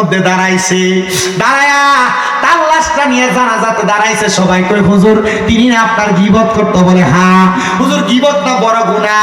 মধ্যে দাঁড়াইছে। দাঁড়ায়া তার লাশটা নিয়ে জানাজাতে দাঁড়াইছে। সবাই কই হুজুর, তিনি না আপনার গিবত করতো বলে হ্যাঁ। হুজুর গিবত না বড় গুণা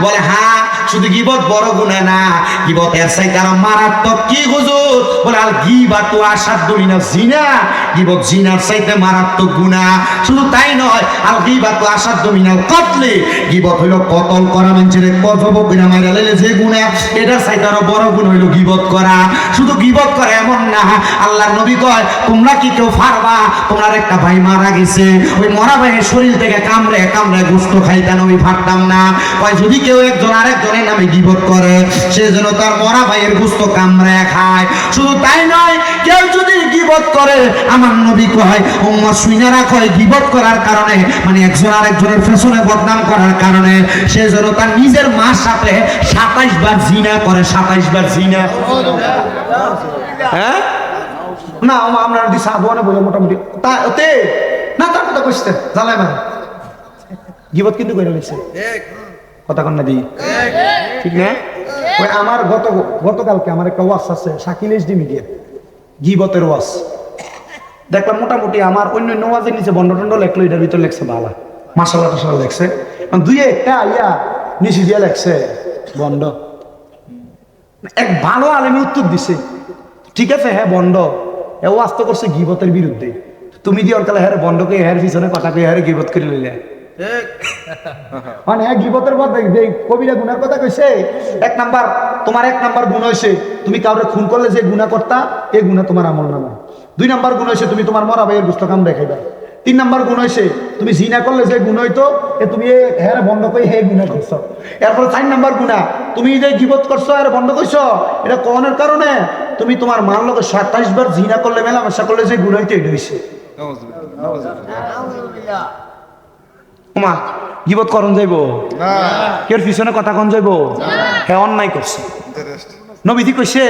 বলে হ্যাঁ। শুধু গিবত বড় গুনাহ না, গিবত এর চাইতে আরও মারাত্মক কি হুজুর? বলে, আল গিবাত তো আশার আসাদ্দু মিনা জিনা গিবত জিনার চাইতে মারাত্মক গুনাহ শুধু তাই নয়, আল গিবাত তো আশার আসাদ্দু মিনাল কতলে, গিবত হইল কতল করা মানুষের কজব বিনা মাইরা লাইলে যে গুনাহ এটার চাইতে আরও বড় গুণ হইল গিবত করা। শুধু গিবত করে এমন না, আল্লাহর নবী কয়, তোমরা কি কেউ ফারবা? তোমার একটা ভাই মারা গেছে। ওই মরা ভাইয়ের শরীর থেকে কামড়ে কামড়ে গোস্ত খাইতেন আমি পারতাম না। কয়, যদি কেউ একজন আরেকজনের নামে গিবত করে, সে যেন তার মরা ভাইয়ের গোস্ত কামড়ে খায়। শুধু তাই নয়, কেউ যদি গিবত করে, আমার নবী কয়, উম্মত সুইনারা কয়, গিবত করার কারণে মানে একজন আরেকজনের পেছনে বদনাম করার কারণে, সে যেন তার নিজের মার সাথে সাতাইশ বার জিনা করে, সাতাইশ বার জিনা। হ্যাঁ? না আমরা সাধুয়ানে বলে মোটামুটি। তা, তে, না, তার কথা কইতে জানাই মানে গিবত কিন্তু কইরা লইছে কথা কন না দি। ঠিক না? ওই আমার গত গতকালকে আমার একটা ওয়াজ আছে, শাকিল এইচডি মিডিয়া। গিবতের ওয়াজ। দেখলাম মোটামুটি আমার অন্য অন্য ওয়াজের নিচে বন্ড টন্ড লেখলো, এটার ভিতর লেখছে বালা। মাসাল্লাহ টাসাল্লাহ লেখছে। দুই একটা আইয়া নিচে দিয়া লেখছে বন্ড। এক ভালো আলেমে উত্তর দিছে। ঠিক আছে হ্যাঁ বন্ড। এ ও আস্ত করছে গিবতের বিরুদ্ধে। তুমি দিয়ে অনকালে হ্যাঁ বন্ডকে হ্যার পিছনে কথা কে হ্যাঁ গিবত করে লইলে। মানে পর দেখ কবিরা গুনার কথা কইছে এক নাম্বার তোমার এক নাম্বার গুণ হইছে তুমি কাউরে খুন করলে যে গুণা করতা এই গুণা তোমার আমল নামা। দুই নাম্বার গুণ হইছে তুমি তোমার মরা ভাইয়ের গুস্ত কাম দেখাইবা। তিন নাম্বার গুণ হইছে তুমি জিনা করলে যে গুণ হইতো এ তুমি এ হ্যাঁ বন্ধ করে হে গুণা করছ। এরপর চার নাম্বার গুণা তুমি যে গিবত করছ আর বন্ধ করছ এটা কনের কারণে তুমি তোমার মার লোক সাতাইশ বার জিনা করলে মেলামেশা করলে যে গুণ হইতো এটা হইছে। ওমা গিবত করন যাইব? কেউ পিছনে কথা কন যাইব? হ্যাঁ অন্যায় করছে নবীজি কইছে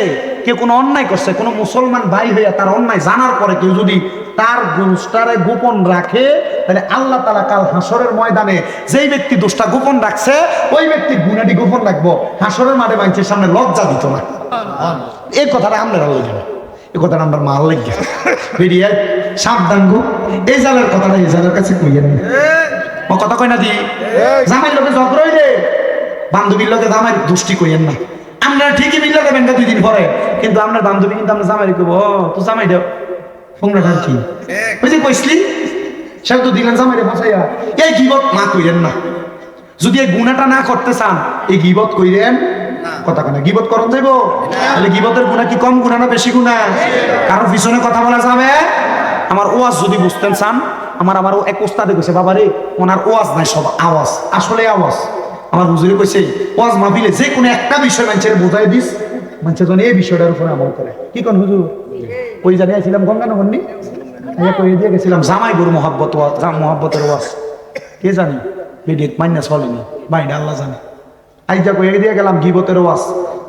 কে কোনো অন্যায় করছে কোনো মুসলমান ভাই হইয়া তার অন্যায় জানার পরে কেউ যদি তার দোষটারে গোপন রাখে তাহলে আল্লাহ তালা কাল হাসরের ময়দানে যেই ব্যক্তি দোষটা গোপন রাখছে ওই ব্যক্তি গুণাটি গোপন রাখব। হাসরের মাঠে মানুষের সামনে লজ্জা দিত না। এই কথাটা আমরা ভালো যাবে এই কথাটা আমরা মাল লাগে বেরিয়ে সাবধান গো। এই জালের কথাটা এই জালের কাছে কইয়েন না ও কথা কই না দি? জামাই লোকে ঝগড়া হইলে বান্ধবীর লোকে জামাই দুষ্টি কইয়েন না। আমরা ঠিকই দেবেন দুই দিন পরে কিন্তু আমরা বান্ধবী কিন্তু আমরা জামাই কইব ও তো জামাই দাও ফোনটা কি? ওই যে কইসলি সে তো দিলেন জামাই রে ফাঁসাইয়া এই গিবত না কইরেন না। যদি এই গুণাটা না করতে চান এই গিবত কইরেন কথা কেন গিবত করন যাইব? তাহলে গিবতের গুণা কি কম গুণা না বেশি গুণা? কারও পিছনে কথা বলা যাবে? আমার ওয়াজ যদি বুঝতেন চান আমার আমার এক ওস্তাদে কইছে, বাবা রে, ওনার ওয়াজ নাই, সব আওয়াজ, আসলে আওয়াজ। আমার হুজুরে কইছে, ওয়াজ মাহফিলে যে কোনো একটা বিষয় মানুষের বোঝাই দিস, মানুষের জন্য এই বিষয়টার উপরে আমল করে। কি কোন হুজুর? ওই জায়গায় ছিলাম গঙ্গানগর নি? আমি কই দিয়ে গেছিলাম জামাই গুরু মহাব্বত ওয়াজ, জাম মহাব্বতের ওয়াজ। কে জানি? বেডিক মাইনা চলেনি বাইনা আল্লাহ জানে। আইজা কয়ে দিয়ে গেলাম, গিবতের ওয়াজ।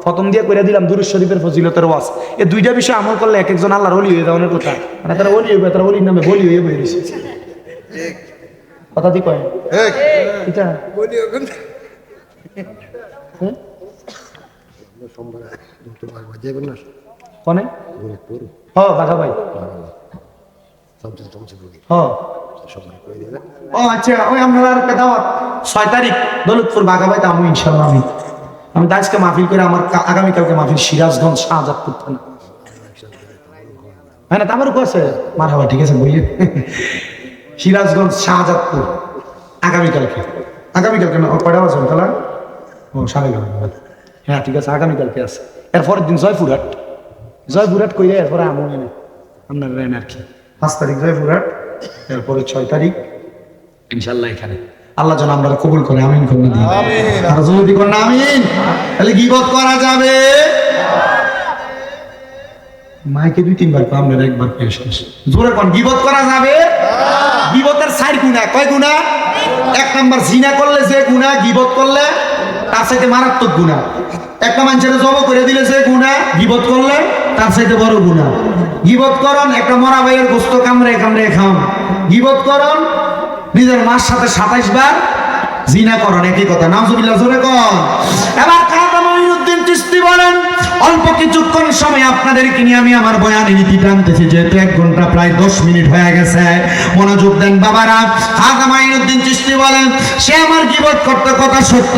প্রথম দিয়ে করে দিলাম দুরুজ শরীফের ফজিলতের ওয়াজ। এই দুইটা বিষয় আমল করলে এক একজন আল্লাহর অলি হয়ে যাওয়ার কথা। মানে তারা অলি হইবে তারা অলির নামে বলি হয়ে বই রয়েছে কথা দি কয় এটা? হুম? কনে? হ বাঘা ভাই। হ। ও আচ্ছা ওই আপনার দাওয়াত। ছয় তারিখ দৌলতপুর বাঘাবাই তো আমি ইনশাল্লাহ আমি। আমি তো আজকে মাহফিল করে আমার আগামীকালকে মাহফিল সিরাজগঞ্জ, শাহজাদপুর থানা। হ্যাঁ না তারপরে আছে। মার হাওয়া ঠিক আছে, বইয়ে। সিরাজগঞ্জ, শাহজাদপুর, আগামীকালকে। আগামীকালকে না কয়টা আছে খেলা ও, সাড়ে হ্যাঁ ঠিক আছে, আগামীকালকে আছে। এরপরের দিন জয়পুরহাট। জয়পুরহাট কইলে এরপরে আমও এনে আপনার রেন আর কি। পাঁচ তারিখ জয়পুরহাট, এরপরে ছয় তারিখ। ইনশাল্লাহ এখানে। আল্লাহ যেন আমরা কবুল করে আমিন করে দিই আর যদি করেন আমিন। তাহলে গিবত করা যাবে। মাইকে দুই তিনবার একবার পেয়ে শেষ জোরে কোন গিবত করা যাবে? গিবতের চার গুণা। কয় গুণা? এক নাম্বার জিনা করলে যে গুণা গিবত করলে তার সাথে মারাত্মক গুণা। একটা মানুষের জব করে দিলে যে গুণা গিবত করলে তার সাথে বড় গুণা। গিবত করন একটা মরা ভাইয়ের গোস্ত কামড়ে কামড়ে খাম গিবত করন নিজের মার সাথে সাতাইশ বার জিনা করেন একই কথা। নাম জোরে কন। এবার কিছুক্ষণ সময় আপনাদেরকে নিয়ে আমি আমার নীতি টানতেছি, যেহেতু এক ঘণ্টা প্রায় দশ মিনিট হয়ে গেছে। মনোযোগ দেন বাবারা। খাজা মাইনুদ্দিন চিস্তি বলেন, সে আমার গিবত করতে, কথা সত্য।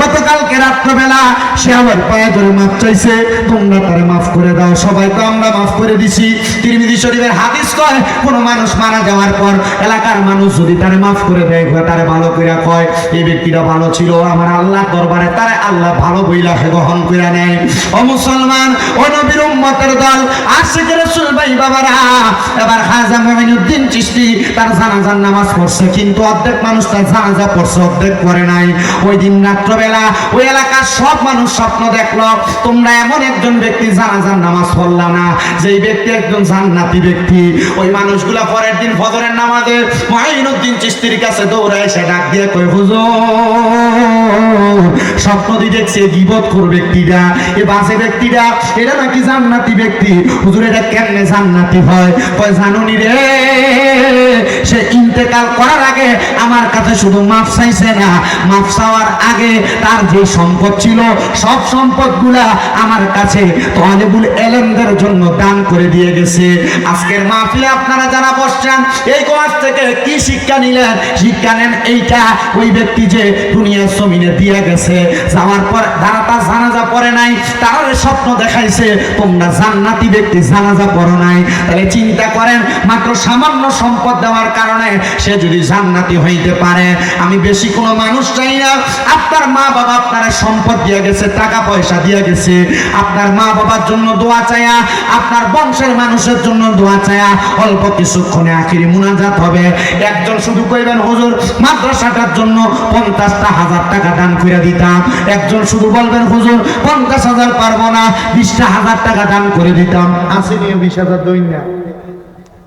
গতকালকে রাত্রবেলা সে আমার পায়ে ধরে মাফ চাইছে, তোমরা মাফ করে দাও। সবাই তো আমরা মাফ করে দিছি। তিরমিজি শরীফের হাদিস কয়, কোনো মানুষ মারা যাওয়ার পর এলাকার মানুষ যদি তারে মাফ করে দেয় তারে ভালো কইরা কয়, এই ব্যক্তিটা ভালো ছিল, আমার আল্লাহ দরবারে তারে আল্লাহ ভালো বইলা গ্রহণ করে নেয়। ও মুসলমান ও নবীর উম্মতের দল, আশিক ভাই বাবারা, এবার খাজা তার জানাজার নামাজ পড়ছে, কিন্তু অর্ধেক মানুষ তার জানাজা পড়ছে, অর্ধেক করে নাই। ওই দিন রাত্রবেলা ওই এলাকার সব মানুষ স্বপ্ন তোমরা এমন একজন ব্যক্তি জানাজার নামাজ না, যেই ব্যক্তি একজন জান্নাতি ব্যক্তি। ওই পরের দিন ফজরের নামাজে কাছে দৌড়ায় এসে ডাক দিয়ে কয়, হুজুর, স্বপ্ন দিয়ে দেখছে গিবত কর ব্যক্তিটা, এ বাসে ব্যক্তিটা এটা নাকি জান্নাতি ব্যক্তি? হুজুর, এটা কেমনে জান্নাতি হয়? কয়, জানুনি রে, সে ইন্তেকাল করার আগে আমার কাছে শুধু মাফ চাইছে না। মাফ চাওয়ার আগে তার যে সম্পদ ছিল, সব সম্পদগুলা আমার কাছে তলেবুল এলেমদের জন্য দান করে দিয়ে গেছে। আজকের মাহফিলে আপনারা যারা বসছেন, এই কোয়াজ থেকে কি শিক্ষা নিলেন? শিক্ষা নেন এইটা। ওই ব্যক্তি যে দুনিয়ার জমিনে দিয়ে গেছে, যাওয়ার পর যারা তার জানাজা পড়ে নাই, তার স্বপ্ন দেখাইছে, তোমরা জান্নাতি ব্যক্তি, জানাজা পড়ো নাই। তাহলে চিন্তা করেন, মাত্র সামান্য সম্পদ দেওয়ার কারণে সে যদি জান্নাতি হইতে পারে। আমি বেশি কোনো মানুষ চাই না। আপনার মা বাবা আপনার সম্পদ দিয়ে গেছে টাকা পয়সা দিয়ে গেছে। আপনার মা বাবার জন্য দোয়া চায়া, আপনার বংশের মানুষের জন্য দোয়া চায়া, অল্প কিছুক্ষণে আখিরি মুনাজাত হবে। একজন শুধু কইবেন, হুজুর, মাদ্রাসাটার জন্য পঞ্চাশটা হাজার টাকা দান করে দিতাম। একজন শুধু বলবেন, হুজুর, পঞ্চাশ হাজার পারব না। বিশটা হাজার টাকা দান করে দিতাম। আসেনি বিশ হাজার দৈন্য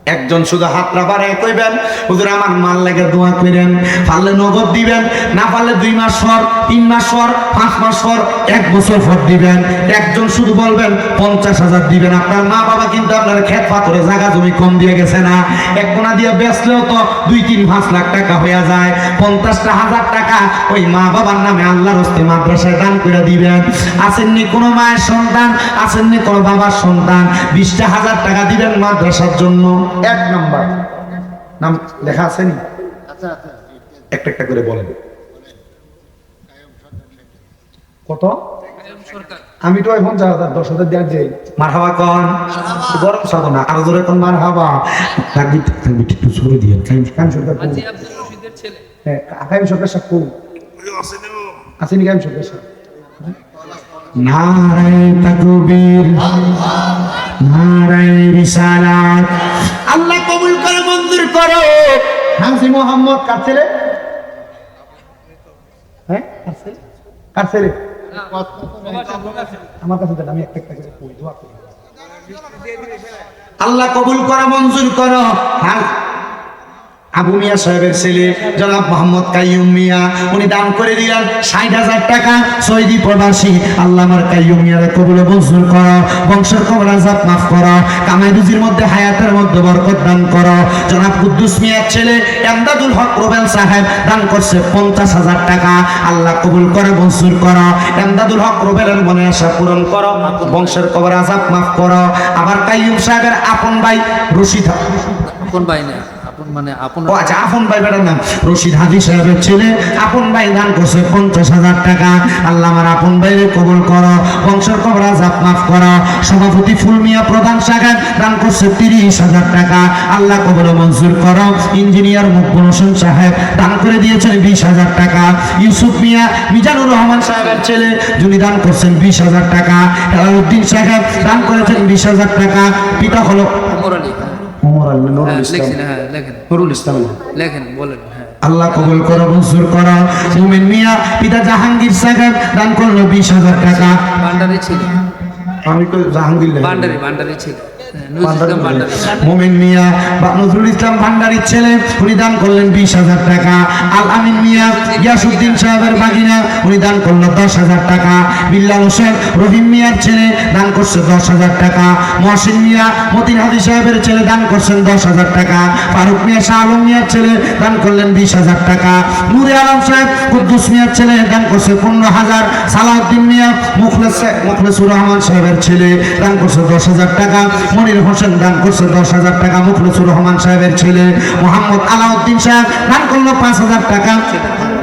একজন শুধু হাতটা বাড়ায় কইবেন, হুজুর, আমার মাল লাগে দোয়া করেন পারলে নগদ দিবেন, না পারলে দুই মাস পর, তিন মাস পর, পাঁচ মাস পর, এক বছর পর দিবেন। একজন শুধু বলবেন, পঞ্চাশ হাজার দিবেন। আপনার মা বাবা কিন্তু আপনার খেত পাথরে জায়গা জমি কম দিয়ে গেছে না। এক কোনা দিয়ে বেচলেও তো দুই, তিন, পাঁচ লাখ টাকা হয়ে যায়। পঞ্চাশটা হাজার টাকা ওই মা বাবার নামে আল্লাহর হস্তে মাদ্রাসায় দান করে দিবেন। আসেননি কোনো মায়ের সন্তান, আসেননি কোনো বাবার সন্তান। বিশটা হাজার টাকা দিবেন মাদ্রাসার জন্য। এক নাম্বার। নাম লেখা আছে নি? একটা একটা করে বলেন। কত? আমি তো এখন চার হাজার দশ হাজার দেওয়ার যাই মার হাওয়া কন গরম সাধনা আরও জোরে কোন মার হাওয়া থাকবি একটু সরে দিয়ে কাম সরকার কোন? আজি আব্দুল রশিদের ছেলে। হ্যাঁ কাম সরকার সাহেব কোন? আসেনি কাম সরকার নারায়ণ তাকবীর নারায়ণ রিসালাত। করো। হাসি মোহাম্মদ কার ছেলে? হ্যাঁ? কার ছেলে? আমার কাছে দেন আমি একটা একটা করে দোয়া করি। আল্লাহ কবুল করা মঞ্জুর করো। হ্যাঁ আবু মিয়া সাহেবের ছেলে, জনাব মোহাম্মদ কাইয়ুম মিয়া, উনি দান করে দিলেন ষাট হাজার টাকা। সৌদি প্রবাসী, আল্লাহ আমার কাইয়ুম মিয়ারে কবুলে মঞ্জুর করো, বংশের কবর আজাব মাফ করো, কামাই রুজির মধ্যে হায়াতের মধ্যে বরকত দান করো। জনাব কুদ্দুস মিয়ার ছেলে, এমদাদুল হক রুবেল সাহেব দান করছে পঞ্চাশ হাজার টাকা। আল্লাহ কবুল করে, মঞ্জুর করো। এমদাদুল হক রুবেলের মনে আশা পূরণ করো, বংশের কবর আজাব মাফ করো। আবার কাইয়ুম সাহেবের আপন ভাই রশিদ আপন ভাই না আপন মানে আপন ও আচ্ছা আপন ভাই বেটার নাম রশিদ হাজি সাহেবের ছেলে। আপন ভাই দান করছে পঞ্চাশ হাজার টাকা। আল্লাহ আমার আপন ভাইরে কবল করো বংশের কবরা জাপ মাফ করো। সভাপতি ফুলমিয়া প্রধান শাখায় দান করছে তিরিশ হাজার টাকা। আল্লাহ কবল মঞ্জুর করো। ইঞ্জিনিয়ার মুকবুল হোসেন সাহেব দান করে দিয়েছেন বিশ হাজার টাকা। ইউসুফ মিয়া মিজানুর রহমান সাহেবের ছেলে যিনি দান করছেন বিশ হাজার টাকা। এলাউদ্দিন সাহেব দান করেছেন বিশ হাজার টাকা। পিতা হলো ওমর আলী। ওমর আলী নুরুল হ্যাঁ ইসলাম। লেখেন। নুরুল ইসলাম লেখেন বলেন হ্যাঁ। আল্লাহ কবুল করো মঞ্জুর করো। মুমিন মিয়া পিতা জাহাঙ্গীর সাগর দান করল বিশ হাজার টাকা। ভান্ডারি ছিল। আমি তো জাহাঙ্গীর। ভান্ডারি ভান্ডারি ছিল। মোমেন মিয়া বা নজরুল ইসলাম ভান্ডারির ছেলে উনি দান করলেন বিশ হাজার টাকা। আল আমিন মিয়া গিয়াসুদ্দিন সাহেবের বাগিনা উনি দান করল দশ হাজার টাকা। বিল্লাল হোসেন রহিম মিয়ার ছেলে দান করছে দশ হাজার টাকা। মহসিন মিয়া মতিন হাদি সাহেবের ছেলে দান করছেন দশ হাজার টাকা। ফারুক মিয়া শাহ আলম মিয়ার ছেলে দান করলেন বিশ হাজার টাকা। নুরে আলম সাহেব কুদ্দুস মিয়ার ছেলে দান করছে পনেরো হাজার। সালাউদ্দিন মিয়া মুখলেস মুখলেসুর রহমান সাহেবের ছেলে দান করছে দশ হাজার টাকা। মনির হোসেন দান করছে দশ হাজার টাকা মুখলেসুর রহমান সাহেবের ছেলে মোহাম্মদ আলাউদ্দিন সাহেব দান করল পাঁচ হাজার টাকা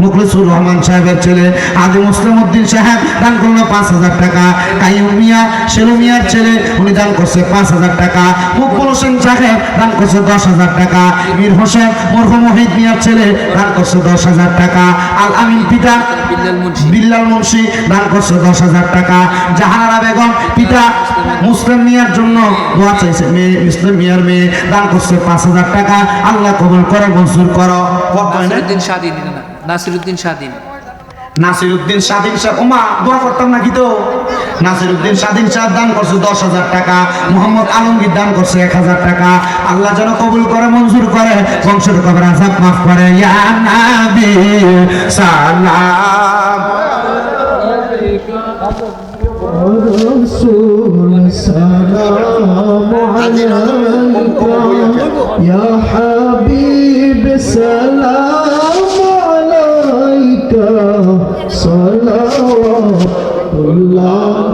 মুখলেসুর রহমান সাহেবের ছেলে আদি মুসলিম উদ্দিন সাহেব দান করল পাঁচ হাজার টাকা কাইম মিয়া শেলু মিয়ার ছেলে উনি দান করছে পাঁচ হাজার টাকা মুকবুল হোসেন সাহেব দান করছে দশ হাজার টাকা মীর হোসেন মরহুম মহিদ মিয়ার ছেলে দান করছে দশ হাজার টাকা আল আমিন পিতা বিল্লাল মুন্সি। বিল্লাল মুন্সি দান করছে দশ হাজার টাকা জাহানারা বেগম পিতা মুসলিম মিয়ার জন্য দোয়া চাইছে মেয়ে মুসলিম মেয়ে দান করছে পাঁচ হাজার টাকা। আল্লাহ কবুল করো মঞ্জুর করো। নাসিরুদ্দিন স্বাধীন নাসিরুদ্দিন স্বাধীন। নাসিরউদ্দিন স্বাধীন সাহেব ওমা দোয়া করতাম নাকি তো? নাসিরউদ্দিন স্বাধীন সাহেব দান করছে দশ হাজার টাকা মোহাম্মদ আলমগীর দান করছে এক হাজার টাকা। আল্লাহ যেন কবুল করে মঞ্জুর করে বংশের কবর আজাব মাফ করে। সালাম। رسول سلام عليك يا حبيب سلام عليك صلوات الله